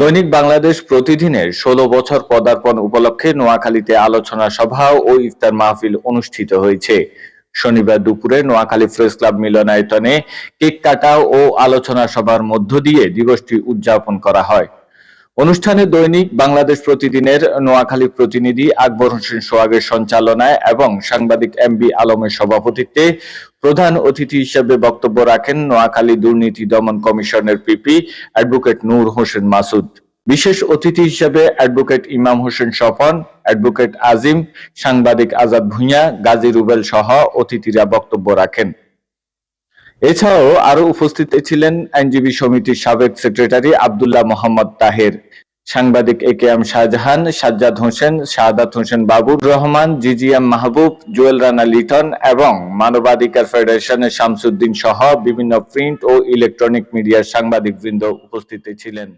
দৈনিক বাংলাদেশ প্রতিদিনের ষোলো বছর পদার্পণ উপলক্ষে নোয়াখালীতে আলোচনা সভা ও ইফতার মাহফিল অনুষ্ঠিত হয়েছে। শনিবার দুপুরে নোয়াখালী প্রেস ক্লাব মিলনায়তনে কেক কাটা ও আলোচনা সভার মধ্য দিয়ে দিবসটি উদযাপন করা হয়। অনুষ্ঠানে দৈনিক বাংলাদেশ প্রতিদিনের নোয়াখালী প্রতিনিধি আকবর হোসেন সোহাগের সঞ্চালনায় এবং সাংবাদিক এম বি আলমের সভাপতিত্বে প্রধান অতিথি হিসেবে বক্তব্য রাখেন নোয়াখালী দুর্নীতি দমন কমিশনের পিপি অ্যাডভোকেট নূর হোসেন মাসুদ। বিশেষ অতিথি হিসেবে অ্যাডভোকেট ইমাম হোসেন স্বপন অ্যাডভোকেট আজিম, সাংবাদিক আজাদ ভুঁইয়া, গাজী রুবেল সহ অতিথিরা বক্তব্য রাখেন। এছাড়াও আরও উপস্থিত ছিলেন আইনজীবী সমিতির সাবেক সেক্রেটারি আব্দুল্লাহ মোহাম্মদ তাহের। সাংবাদিক A K M Shahjahan, Sajjad Hossain, Shahadat Hossain Babur Rahman, GGM মাহবুব, জুয়েল রানা লিটন এবং মানবাধিকার ফেডারেশনের শামসুদ্দিন সহ বিভিন্ন প্রিন্ট ও ইলেকট্রনিক মিডিয়ার সাংবাদিকবৃন্দ উপস্থিত ছিলেন।